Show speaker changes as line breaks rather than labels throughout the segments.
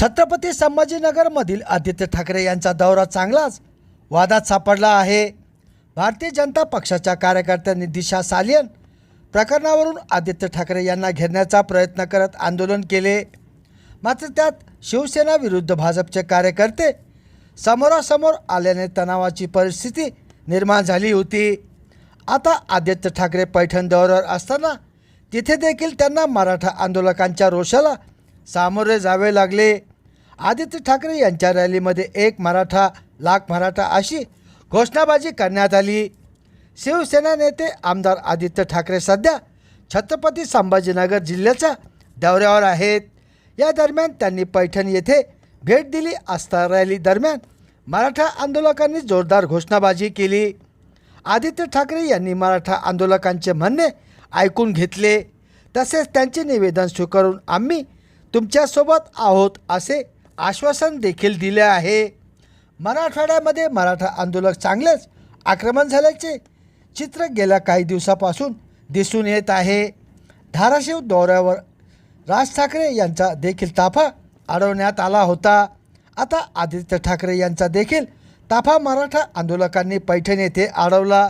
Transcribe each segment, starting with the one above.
छत्रपती संभाजीनगरमधील आदित्य ठाकरे यांचा दौरा चांगलाच वादात सापडला आहे. भारतीय जनता पक्षाच्या कार्यकर्त्यांनी दिशा सालियन प्रकरणावरून आदित्य ठाकरे यांना घेरण्याचा प्रयत्न करत आंदोलन केले. मात्र त्यात शिवसेना विरुद्ध भाजपचे कार्यकर्ते समोरासमोर आल्याने तणावाची परिस्थिती निर्माण झाली होती. आता आदित्य ठाकरे पैठण दौऱ्यावर असताना तिथे देखील त्यांना मराठा आंदोलकांच्या रोषाला सामोरे जावे लागले. आदित्य ठाकरे यांच्या रॅलीमध्ये एक मराठा लाख मराठा अशी घोषणाबाजी करण्यात आली. शिवसेना नेते आमदार आदित्य ठाकरे सध्या छत्रपती संभाजीनगर जिल्ह्याच्या दौऱ्यावर आहेत. या दरम्यान त्यांनी पैठण येथे भेट दिली असता रॅली दरम्यान मराठा आंदोलकांनी जोरदार घोषणाबाजी केली. आदित्य ठाकरे यांनी मराठा आंदोलकांचे म्हणणे ऐकून घेतले. तसेच त्यांचे निवेदन स्वीकारून आम्ही तुमच्यासोबत आहोत असे आश्वासन देखील दिले आहे. मराठवाड्यामध्ये मराठा आंदोलक चांगलेच आक्रमण झाल्याचे चित्र गेल्या काही दिवसापासून दिसून येत आहे. धाराशिव दौऱ्यावर राज ठाकरे यांचा देखील ताफा अडवण्यात आला होता. आता आदित्य ठाकरे यांचा देखील ताफा मराठा आंदोलकांनी पैठण येथे अडवला.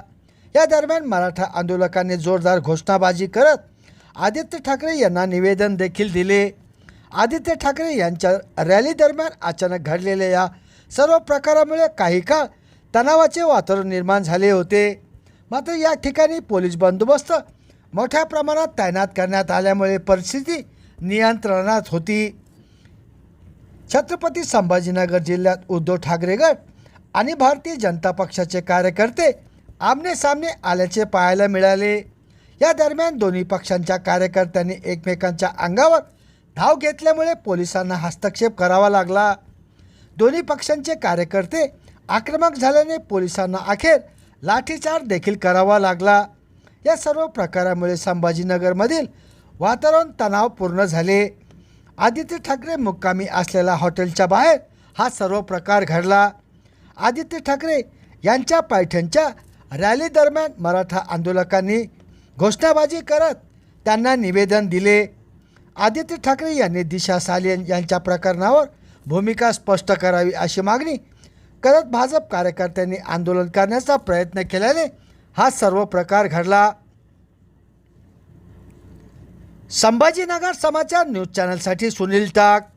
या दरम्यान मराठा आंदोलकांनी जोरदार घोषणाबाजी करत आदित्य ठाकरे यांना निवेदन देखील दिले. आदित्य ठाकरे यांच्या रॅली दरम्यान अचानक घडलेल्या या सर्व प्रकारामुळे काही काळ तणावाचे वातावरण निर्माण झाले होते. मात्र या ठिकाणी पोलीस बंदोबस्त मोठ्या प्रमाणात तैनात करण्यात आल्यामुळे परिस्थिती नियंत्रणात होती. छत्रपती संभाजीनगर जिल्ह्यात उद्धव ठाकरे गट आणि भारतीय जनता पक्षाचे कार्यकर्ते आमने सामने आल्याचे पाहायला मिळाले. या दरम्यान दोन्ही पक्षांच्या कार्यकर्त्यांनी एकमेकांच्या अंगावर धाव घेतल्यामुळे पोलिसांना हस्तक्षेप करावा लागला. दोन्ही पक्षांचे कार्यकर्ते आक्रमक झाल्याने पोलिसांना अखेर लाठीचार्ज देखील करावा लागला. या सर्व प्रकारामुळे संभाजीनगरमधील वातावरण तणावपूर्ण झाले. आदित्य ठाकरे मुक्कामी असलेल्या हॉटेलच्या बाहेर हा सर्व प्रकार घडला. आदित्य ठाकरे यांच्या पैठणच्या रॅली दरम्यान मराठा आंदोलकांनी घोषणाबाजी करत त्यांना निवेदन दिले. आदित्य ठाकरे यांनी दिशा सालियन यांच्या प्रकरणावर भूमिका स्पष्ट करावी अशी मागणी करत भाजप कार्यकर्त्यांनी आंदोलन करण्याचा प्रयत्न केल्याने हा सर्व प्रकार घडला. संभाजीनगर समाचार न्यूज चॅनलसाठी सुनील टाक.